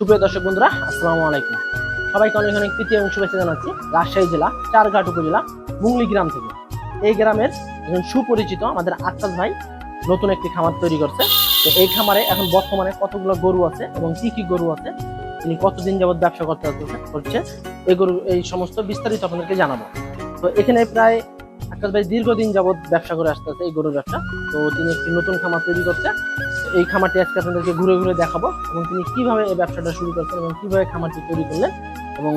সুপ্রিয় দর্শক বন্ধুরা, আসসালামু আলাইকুম। সবাইকে অনেক অনেক প্রীতি এবং শুভেচ্ছা জানাচ্ছি রাজশাহী জেলা, চারঘাট উপজেলা, মুংলি গ্রাম থেকে। এই গ্রামের একজন সুপরিচিত আমাদের আকাশ ভাই নতুন একটি খামার তৈরি করছে। তো এই খামারে এখন বর্তমানে কতগুলো গরু আছে এবং কি কি গরু আছে, তিনি কতদিন যাবত ব্যবসা করতে করছে, এই গরু এই সমস্ত বিস্তারিত আপনাদেরকে জানাব। তো এখানে প্রায় আকাশ ভাই দীর্ঘদিন যাবৎ ব্যবসা করে আসতেছে এই গরুর ব্যবসা। তো তিনি একটি নতুন খামার তৈরি করছে। এই খামারটি আজকে আপনাদেরকে ঘুরে ঘুরে দেখাবো এবং তিনি কীভাবে এই ব্যবসাটা শুরু করছেন এবং কীভাবে খামারটি তৈরি করলেন এবং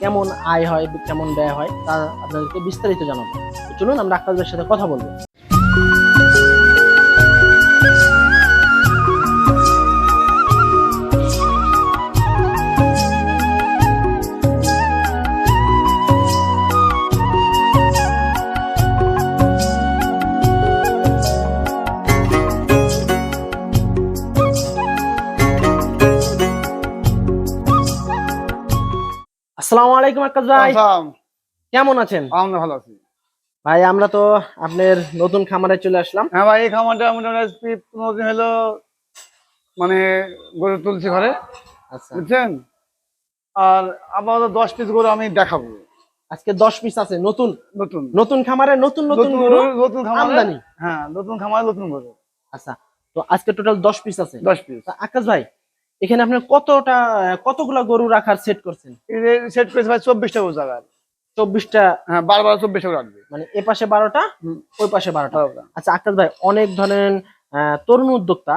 কেমন আয় হয়, কেমন ব্যয় হয়, তা আপনাদেরকে বিস্তারিত জানাব। চলুন আমরা আকাশ ভাইয়ের সাথে কথা বলব। আসসালামু আলাইকুম আকাশ ভাই। কেমন আছেন? আমরা ভালো আছি। ভাই আমরা তো আপনার নতুন খামারে চলে আসলাম। হ্যাঁ ভাই এই খামারটা মোটামুটি পনেরো দিন হলো মানে গরু তুলছি ঘরে। আচ্ছা। বুঝছেন? আর আপাতত দশ পিস গরু আমি দেখাবো। আজকে দশ পিস আছে নতুন? নতুন। নতুন খামারে নতুন নতুন গরু? নতুন খামারে? হ্যাঁ নতুন খামারে নতুন গরু। আচ্ছা তো আজকে টোটাল দশ পিস আছে। দশ পিস। আকাশ ভাই এখানে আপনি কতটা কতগুলা গরু রাখার সেট করছেন? সেট করেছে ভাই চব্বিশটা গরু জায়গায় চব্বিশটা? হ্যাঁ বারো বারো চব্বিশটা রাখবে। মানে এ পাশে বারোটা ওই পাশে বারোটা। আচ্ছা আকাশ ভাই অনেক ধরেন তরুণ উদ্যোক্তা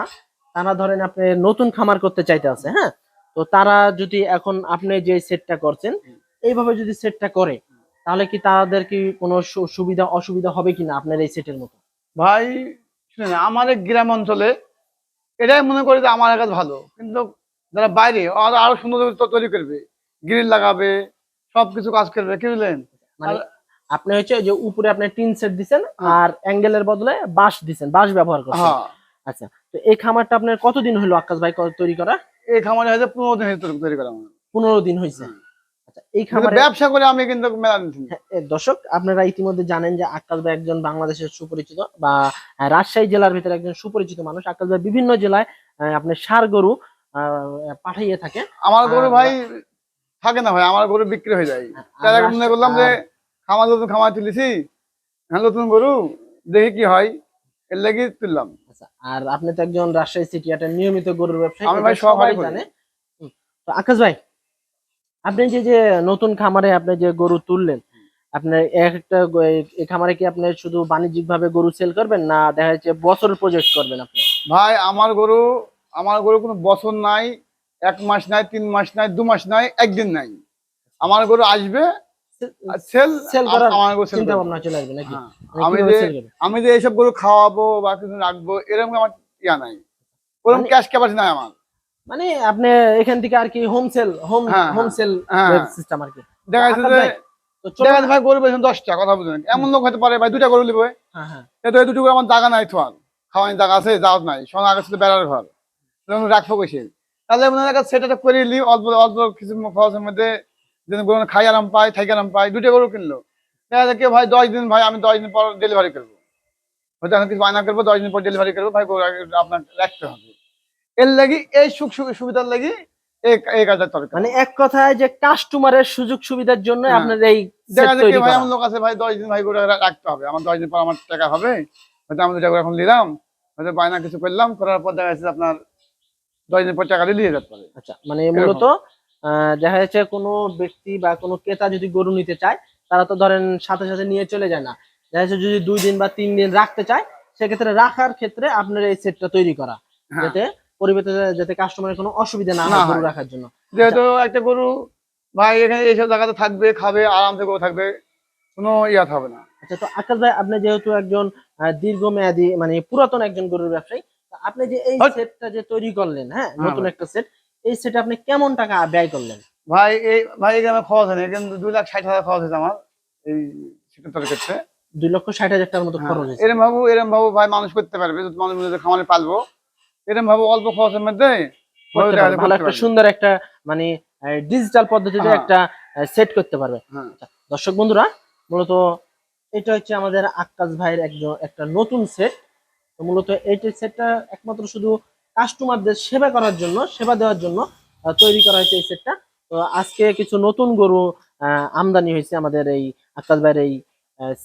তারা ধরেন আপনি নতুন খামার করতে চাইতে আছে হ্যাঁ? তো তারা যদি এখন আপনি যে সেটটা করছেন এইভাবে যদি সেটটা করে তাহলে কি তাদের কি কোনো সুবিধা অসুবিধা হবে কিনা আপনার এই সেটের মতো? ভাই শুনেন আমার গ্রাম অঞ্চলে এটাই মনে করি যে আমার কাছে ভালো। কিন্তু যারা বাইরে আরও সুন্দর তৈরি করবে গ্রিল লাগাবে সবকিছু কাজ করবে কি বুঝলেন মানে আপনি হচ্ছে যে উপরে আপনি টিন সেট দিছেন হ্যাঁ। আর অ্যাঙ্গেলের বদলে বাঁশ দিছেন বাঁশ ব্যবহার করছেন। হ্যাঁ। আচ্ছা তো এই খামারটা আপনার কতদিন হলো আকাশ ভাই তৈরি করা? এই খামারে হয়তো পনেরো দিন হয়েছে তৈরি- করা। পনেরো দিন হয়েছে। এই খামারে ব্যবসা করে আমি কিন্তু। হ্যাঁ, দর্শক আপনারা ইতিমধ্যে জানেন যে আকাশ ভাই একজন বাংলাদেশের সুপরিচিত বা রাজশাহী জেলার ভিতরে একজন সুপরিচিত মানুষ। আকাশ ভাই বিভিন্ন জেলায় আপনার সার গরু পাঠাইয়ে থাকে। আমার গরু ভাই থাকে না ভাই আমার গরু বিক্রি হয়ে যায়। তাই মনে করলাম যে খামার নতুন খামার তুলেছি হ্যাঁ নতুন গরু দেখি কি হয় এর লাগি তুললাম। আচ্ছা, আর আপনি তো একজন রাজশাহী সিটি একটা নিয়মিত গরুর ব্যবসায়ী আমি ভাই সবাই জানে। তো আকাশ ভাই আপনি যে যে নতুন খামারে আপনি যে গরু তুললেন আপনার এক একটা এই- খামারে কি আপনি শুধু বাণিজ্যিক ভাবে গরু সেল করবেন না দেখা যাচ্ছে বছর প্রজেক্ট করবেন আপনি? ভাই আমার গরু আমার গরু কোনো বছর নাই এক মাস নাই তিন মাস নাই দু মাস নাই একদিন নাই। আমার গরু আসবে সেল সেল করার আমার গরু চিন্তা ভাবনা চলে আসবে নাকি? হ্যাঁ। মানে আমি যে আমি যে এইসব গরু খাওয়াবো বা কিছু রাখব এরকম আমার ইয়া নাই। ওরকম মানে- ক্যাশ ক্যাপাসিটি নাই আমার। মানে আপনি এখান থেকে আর কি home sale home home sale. System আর কি। দেখা যাচ্ছে যে ভাই, দেখা যাচ্ছে ভাই গরু পেয়েছেন দশটা কথা বুঝলেন। এমন লোক হতে পারে ভাই দুটা গরু নিবে হ্যাঁ হ্যাঁ। এই দুটো আমার জায়গা নাই তোমার খাওয়ানি জায়গা আছে যাও নাই। সোনা আগে ছিল বেড়ার ঘর। রাখব কইছে তাহলে মনে সেট আপ করে নিলি অল্প অল্প কিছু খরচের মধ্যে যেন গরু খাই আরাম পাই থাকি আরাম পাই দুটো গরু কিনলো। দেখা যাচ্ছে কেউ ভাই দশ দিন ভাই আমি দশ দিন পর ডেলিভারি করব। হয়তো এখন কিছু বায়না করব দশ দিন পর ডেলিভারি করব ভাই গরু আপনার রাখতে হবে। এর লাগি এই সুখ সুবিধার লাগি এই এই কাজটা দরকার মানে এক কথায় যে কাস্টমারের সুযোগ সুবিধার জন্য হ্যাঁ। আপনার এই দেখা যাচ্ছে ভাই করা। লোক আছে ভাই দশ দিন ভাই গরু রা- রাখতে হবে আমার দশ দিন পর আমার টাকা হবে হয়তো আমি দুটা করে এখন নিলাম হয়তো বায়না কিছু করলাম করার পর দেখা যাচ্ছে আপনার দশ দিন পর টাকা দিয়ে যেতে পারে আচ্ছা মানে মূলত আহ, দেখা যাচ্ছে কোনো ব্যক্তি বা কোনো ক্রেতা যদি গরু নিতে চায় তারা তো ধরেন সাথে সাথে নিয়ে চলে যায় না দেখা যাচ্ছে যদি দুই দিন বা তিন দিন রাখতে চায় সেক্ষেত্রে রাখার ক্ষেত্রে আপনার এই সেটটা তৈরি করা হ্যাঁ। যাতে পরিবেশে যাতে কাস্টমারের কোনো অসুবিধা না হয় গরু রাখার জন্য। যেহেতু একটা গরু ভাই এখানে এইসব জায়গাতে থাকবে খাবে আরামসে গরু থাকবে কোনো ইয়া হবে না। আচ্ছা তো আকাশ ভাই আপনি যেহেতু একজন দীর্ঘমেয়াদী মানে পুরাতন একজন গরুর ব্যবসায়ী আপনি যে এই। সেটটা যে তৈরি করলেন হ্যাঁ হ্যাঁ নতুন একটা সেট এই সেটে আপনি কেমন টাকা ব্যয় করলেন? ভাই এই ভাই এখানে আমার খরচ হয়নি কিন্তু দুই লাখ ষাট হাজার খরচ হয়েছে আমার এই সেক্রেটারি ক্ষেত্রে দুই লক্ষ ষাট হাজার টাকার মতো খরচ হয়েছে। এরম ভাবু এরম ভাবু ভাই মানুষ করতে পারবে যদি মানুষ খামারে পালবো। এরম ভাবু অল্প খরচের মধ্যে ভালো একটা সুন্দর একটা মানে ডিজিটাল পদ্ধতিতে হ্যাঁ। একটা সেট করতে পারবে। হ্যাঁ। আচ্ছা, দর্শক বন্ধুরা মূলত এটা হচ্ছে আমাদের আক্কাস ভাইয়ের একজন একটা নতুন সেট তো মূলত এইটার সেটটা একমাত্র শুধু কাস্টমারদের সেবা করার জন্য সেবা দেওয়ার জন্য তৈরি করা হয়েছে এই সেটটা তো আজকে কিছু নতুন গরু আহ, আমদানি হয়েছে আমাদের এই আকাশ ভাইয়ের এই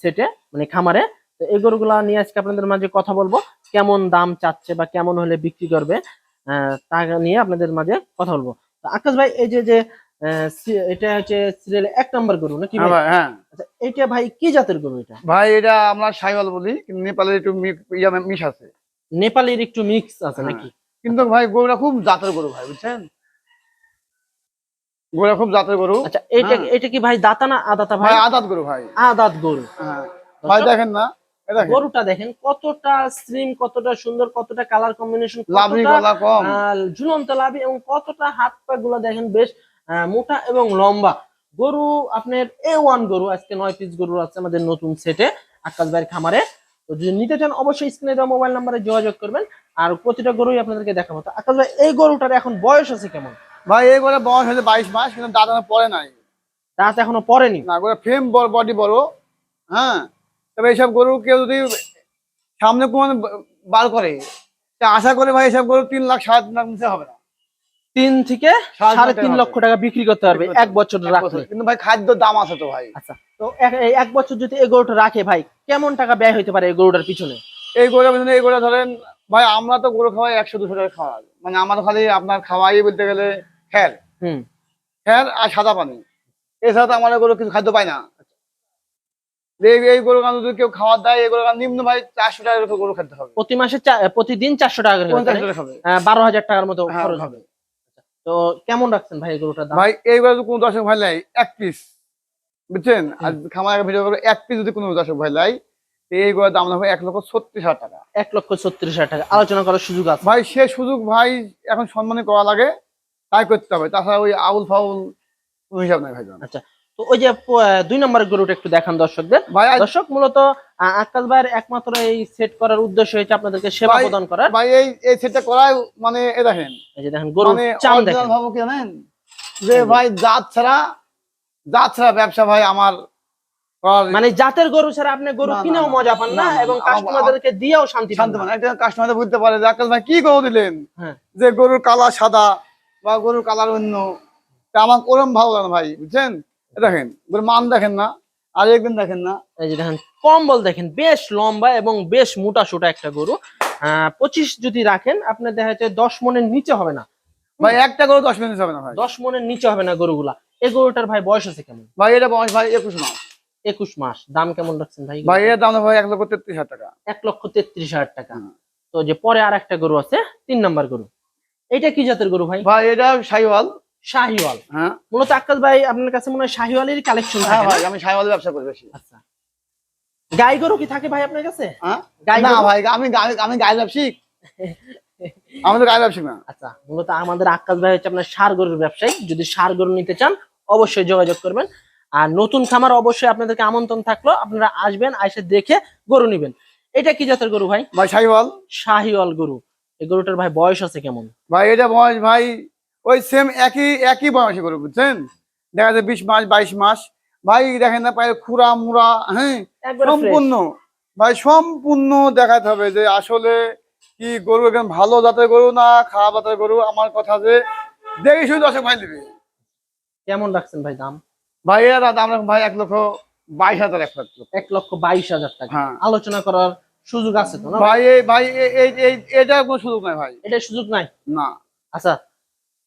সেটে মানে খামারে। তো এই গরুগুলা নিয়ে আজকে আপনাদের মাঝে কথা বলব। কেমন দাম চাচ্ছে বা কেমন হলে বিক্রি করবে তা নিয়ে আপনাদের মাঝে কথা বলব। আকাশ ভাই এই যে যে এটা হচ্ছে সিরিয়াল এক নম্বর গরু নাকি হ্যাঁ হ্যাঁ। আচ্ছা এটা ভাই কি জাতের গরু এটা? ভাই এটা আমরা সাইওয়াল বলি নেপালের একটু মি- মিশ আছে। নেপালির একটু মিক্স আছে হ্যাঁ। নাকি কিন্তু ভাই গরুটা খুব জাতের গরু ভাই বুঝছেন? গরুটা খুব জাতের গরু। আচ্ছা এটা হ্যাঁ। এটা কি ভাই দাতা না আদাতা ভাই আদাত গরু ভাই। আদাত গরু। হ্যাঁ। ভাই দেখেন না গরুটা দেখেন কতটা স্লিম কতটা সুন্দর কতটা কালার কম্বিনেশন ঝুলন্ত লাভি এবং কতটা হাত পা গুলো দেখেন বেশ মোটা এবং লম্বা। গরু আপনার এ ওয়ান গরু আজকে নয় পিস গরু আছে আমাদের নতুন সেটে আকাশ ভাইয়ের খামারে। তো যদি নিতে চান অবশ্যই স্ক্রিনে দেওয়া মোবাইল নাম্বারে যোগাযোগ করবেন। আর প্রতিটা গরুই আপনাদেরকে দেখাবো। তো আকাশ ভাই এই গরুটার এখন বয়স আছে কেমন? ভাই এই গরু বয়স হয়েছে বাইশ মাস কিন্তু দাঁত এখনও পরে নাই। রাত এখনও পড়েনি? না গরু ফ্রেম বডি বড়। হ্যাঁ। তবে এইসব গরু কেউ যদি সামনে কোন বার করে তা আশা করে ভাই এসব গরু তিন লাখ সাড়ে তিন লাখ নিচে হবে না। তিন থেকে সাড়ে তিন লক্ষ টাকা বিক্রি করতে পারবে এক বছর রাখলে। কিন্তু ভাই খাদ্য দাম আছে তো ভাই। আচ্ছা তো এক- বছর যদি এই গরুটা রাখে ভাই কেমন টাকা ব্যয় হইতে পারে এই গরুটার পিছনে? এই গরু পিছনে এই গরু ধরেন ভাই আমরা তো গরু খাওয়াই একশো দুশো টাকা খাওয়া মানে আমার খালি আপনার খাওয়াই বলতে গেলে খ্যার হুম। খ্যার আর সাদা পানি। এছাড়া তো আমার গরু কিছু খাদ্য পায় না। এই গরু কান যদি কেউ খাওয়ার দেয় এই গরু কান নিম্ন ভাই চারশো উপর গরু খেতে হবে। প্রতি মাসে প্রতিদিন চারশো টাকা টাকা আহ, বারো হাজার টাকার মতো হ্যাঁ, খরচ হবে। তো কেমন রাখছেন ভাই দাম? ভাই এইবার যদি কোনো দর্শক ভাই লাই এক পিস বুঝছেন? আর খামার ভিডিও করবে এক পিস যদি কোনো দর্শক ভাই লাই এই গরুর দাম হবে এক লক্ষ ছত্রিশ হাজার টাকা। এক লক্ষ ছত্রিশ হাজার টাকা আলোচনা করার সুযোগ আছে। ভাই সে সুযোগ ভাই এখন সম্মানে করা লাগে তাই করতে হবে। তাছাড়া ওই আউল ফাউল হিসাব নাই ভাই। আচ্ছা তো ওই যে দুই নম্বরের গরুটা একটু দেখান দর্শকদের। ভাই দর্শক মূলত আক্কাস ভাইয়ের একমাত্র এই সেট করার উদ্দেশ্য হচ্ছে আপনাদেরকে সেবা প্রদান করার। ভাই এই এই সেটটা করাই মানে এ দেখেন। এই যে দেখেন গরু মানে চাম দেখেন। ভাবো কি জানেন? যে ভাই জাত ছাড়া জাত ছাড়া ব্যবসা ভাই আমার মানে জাতের গরু ছাড়া আপনি গরু কিনেও মজা পান না এবং কাস্টমারদেরকে দিয়েও শান্তি শান্ত। মানে একটা কাস্টমার বুঝতে পারে যে আকাশ ভাই কি গরু দিলেন? হ্যাঁ। যে গরুর কালার সাদা বা গরুর কালার অন্য। তা আমার ওরম ভালো লাগে না ভাই বুঝছেন? দেখেন মান দেখেন না আর একদিন দেখেন না। এই যে দেখেন কম্বল দেখেন বেশ লম্বা এবং বেশ মোটা সোটা একটা গরু। পঁচিশ যদি রাখেন আপনার দেখা যাচ্ছে দশ মনের নিচে হবে না। ভাই একটা গরু দশ মিনিট হবে না ভাই। দশ মনের নিচে হবে না গরুগুলা। এই গরুটার ভাই বয়স আছে কেমন? ভাই এটা বয়স ভাই একুশ মাস। একুশ মাস। দাম কেমন রাখছেন ভাই? ভাই এর দাম ভাই এক লক্ষ তেত্রিশ হাজার টাকা। এক লক্ষ তেত্রিশ হাজার টাকা। তো যে পরে আর একটা গরু আছে তিন নাম্বার গরু। এটা কি জাতের গরু ভাই? ভাই এটা সাইওয়াল। শাহিওয়াল। হ্যাঁ। মূলত আক্কাস ভাই আপনার কাছে মনে হয় শাহিওয়ালেরই কালেকশন হ্যাঁ ভাই আমি সাইওয়াল ব্যবসা করি বেশি। আচ্ছা। গাই গরু কি থাকে ভাই আপনার কাছে? হ্যাঁ? না ভাই আমি আমি- গায়ে ব্যবসায়িক। আমি তো গায়ে ব্যবসায়িক না। আচ্ছা মূলত আমাদের আকাশ ভাই হচ্ছে আপনার সার গরুর ব্যবসায়ী। যদি সার গরু নিতে চান অবশ্যই যোগাযোগ করবেন। আর নতুন খামার অবশ্যই আপনাদেরকে আমন্ত্রণ থাকল। আপনারা আসবেন এসে দেখে গরু নিবেন। এটা কি জাতের গরু ভাই? ভাই সাইওয়াল শাহিওয়াল গরু। এই গরুটার ভাই বয়স আছে কেমন? ভাই এটা বয়স ভাই ওই সেম একই একই বয়সী গরু বুঝছেন? দেখা যায় বিশ মাস বাইশ মাস। ভাই দেখেন না পায়ে খুরা মুড়া হ্যাঁ? সম্পূর্ণ। ভাই সম্পূর্ণ দেখাতে হবে যে আসলে কি গরু একদম ভালো জাতের গরু না খারাপ জাতের গরু? আমার কথা যে দেখে শুধু দশক ভাই নেবে। কেমন রাখছেন ভাই দাম? ভাই এর দাম রাখুন ভাই এক লক্ষ বাইশ হাজার এক লক্ষ। এক লক্ষ বাইশ হাজার টাকা। হ্যাঁ। আলোচনা করার সুযোগ আছে তো না? ভাই এই ভাই এই এটা কোনো সুযোগ নাই ভাই। এটা সুযোগ নাই? না। আচ্ছা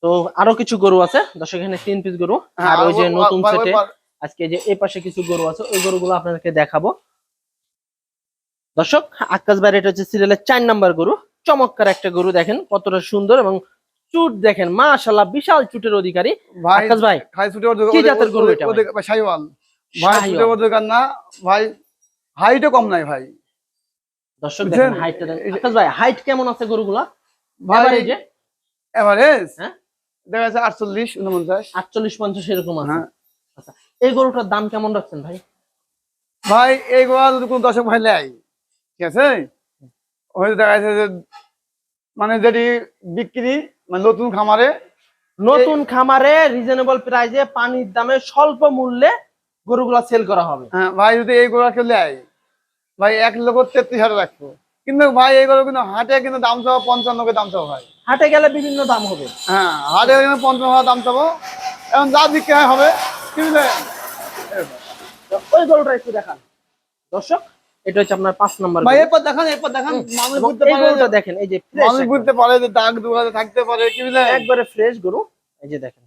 তো আরও কিছু গরু আছে। দর্শক এখানে তিন পিস গরু। আর ওই যে হ্যাঁ, নতুন সেটে আজকে যে এই পাশে কিছু গরু আছে ওই গরুগুলো আপনাদেরকে দেখাবো। দর্শক আকাশ বাইরে এটা হচ্ছে সিরিয়ালের চার নাম্বার গরু। চমৎকার একটা গরু দেখেন কতটা সুন্দর এবং চুট দেখেন মাশাল্লাহ বিশাল চুটের অধিকারী। আকাশ ভাই খাই ছুটে ওদের কি জাতের গরু এটা ভাই? ওদের- ভাই ওদের কান না। ভাই হাইটও কম নাই ভাই। দর্শক দেখেন হাইটটা আকাশ ভাই হাইট কেমন আছে গরুগুলা? ভাই এভারেজ হ্যাঁ? দেখা যাচ্ছে আটচল্লিশ উনপঞ্চাশ আটচল্লিশ পঞ্চাশ এরকম আছে। হ্যাঁ। আচ্ছা এই গরুটার দাম কেমন রাখছেন ভাই? ভাই এই গোয়া যদি কোনো দর্শক ভাই নেয় ঠিক আছে? হয়তো দেখা যাচ্ছে যে মানে যেটি বিক্রি মানে নতুন খামারে নতুন খামারে রিজনেবল প্রাইসে পানির দামে স্বল্প মূল্যে গরুগুলা সেল করা হবে। হ্যাঁ ভাই যদি এই গোড়া কেউ নেয় ভাই এক লক্ষ তেত্রিশ হাজার রাখব। কিন্তু ভাই এই গরু কিন্তু হাটে কিন্তু দাম চাও পঞ্চান্ন দাম চাও ভাই। হাটে গেলে বিভিন্ন দাম হবে। হ্যাঁ হাটে গেলে পঞ্চাশ হাজার দাম চাবো। এখন যা বিক্রি হয় হবে ওই গরুটা একটু দেখান। দর্শক এটা হচ্ছে আপনার পাঁচ নম্বর ভাই এরপর দেখান এরপর দেখান। মানুষ বুঝতে এই পারে যে- দেখেন এই যে মানুষ বুঝতে পারে যে দাগ দুগাতে থাকতে পারে কি একবারে ফ্রেশ গরু। এই যে দেখেন।